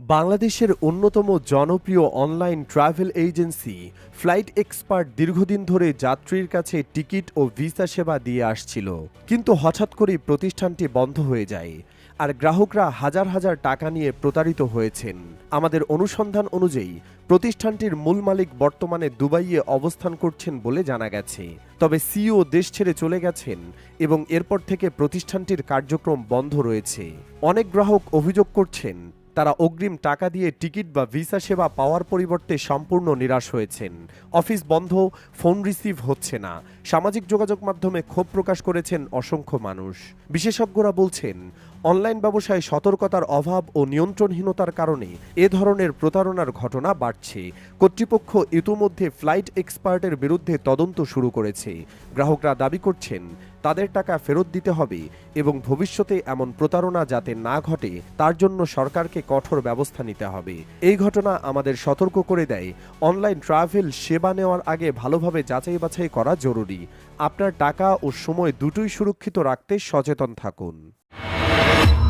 বাংলাদেশের অন্যতম জনপ্রিয় online travel agency flight expert দীর্ঘদিন ধরে যাত্রীর কাছে টিকিট ও ভিসা সেবা দিয়ে আসছিল। কিন্তু হঠাৎ করেই প্রতিষ্ঠানটি বন্ধ হয়ে যায় আর গ্রাহকরা হাজার হাজার টাকা নিয়ে প্রতারিত হয়েছেন। আমাদের অনুসন্ধান অনুযায়ী, প্রতিষ্ঠানটির মূল মালিক বর্তমানে দুবাইয়ে অবস্থান করছেন বলে জানা গেছে। তবে সিইও দেশ ছেড়ে চলে গেছেন এবং এরপর থেকে প্রতিষ্ঠানটির কার্যক্রম বন্ধ রয়েছে। অনেক গ্রাহক অভিযোগ করছেন তারা অগ্রিম টাকা দিয়ে টিকিট বা ভিসা সেবা পাওয়ার পরিবর্তে সম্পূর্ণ নিরাশ হয়েছেন। অফিস বন্ধ, ফোন রিসিভ হচ্ছে না। সামাজিক যোগাযোগ মাধ্যমে ক্ষোভ প্রকাশ করেছেন অসংখ্য মানুষ। বিশেষজ্ঞরা বলছেন অনলাইন ব্যবসায় সতর্কতার অভাব ও নিয়ন্ত্রণহীনতার কারণে এ ধরনের প্রতারণার ঘটনা বাড়ছে। কর্তৃপক্ষ ইতোমধ্যে ফ্লাইট এক্সপার্টের বিরুদ্ধে তদন্ত শুরু করেছে। গ্রাহকরা দাবি করছেন, তাদের টাকা ফেরত দিতে হবে এবং ভবিষ্যতে এমন প্রতারণা যাতে না ঘটে, তার জন্য সরকারকে কঠোর ব্যবস্থা নিতে হবে। এই ঘটনা আমাদের সতর্ক করে দেয়, অনলাইন ট্রাভেল সেবা নেওয়ার আগে ভালোভাবে যাচাই বাছাই করা জরুরি। আপনার টাকা ও সময় দুটোই সুরক্ষিত রাখতে সচেতন থাকুন। Bye.